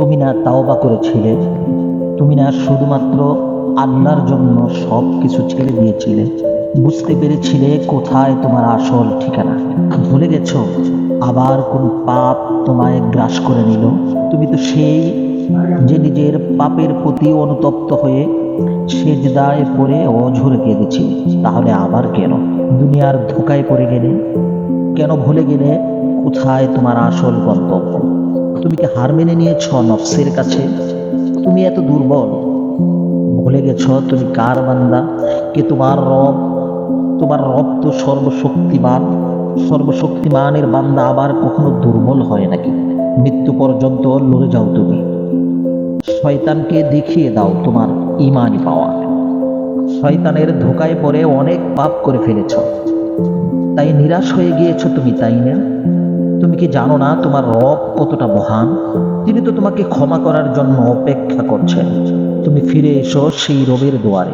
তুমি না তাওবা করেছিলে। তুমি না শুধুমাত্র আল্লাহর জন্য সব কিছু ছেড়ে দিয়েছিলে। বুঝতে পেরেছিলে কোথায় তোমার আসল ঠিকানা। ভুলে গেছো? আবার কোন পাপ তোমায় গ্রাস করে নিল? তুমি তো সেই যে নিজের পাপের প্রতি অনুতপ্ত হয়ে সেজদায় পড়ে অঝরে কেঁদেছিলে। তাহলে আবার কেন? দুনিয়ার ধোকায় পড়ে গেলে? কেন ভুলে গেলে? কোথায় তোমার আসল গন্তব্য? তুমি হার মেনে নিয়েছ নফসের কাছে? তুমি এত দুর্বল। ভুলে গেছ তুমি কার বান্দা? কে তোমার রব? তোমার রব তো সর্বশক্তিমান। সর্বশক্তিমানের বান্দা আবার কখনো দুর্বল হয় নাকি? মৃত্যু পর্যন্ত লড়ে যাও তুমি। শয়তানকে দেখিয়ে দাও তোমার ইমানই পাওয়া। শয়তানের ধোকায় পড়ে অনেক পাপ করে ফেলেছ। তাই নিরাশ হয়ে গিয়েছ তুমি, তাই না? তুমি কি জানো না তোমার রব কতটা মহান? তিনি তো তোমাকে ক্ষমা করার জন্য অপেক্ষা করছেন। তুমি ফিরে এসো সেই রবের দুয়ারে।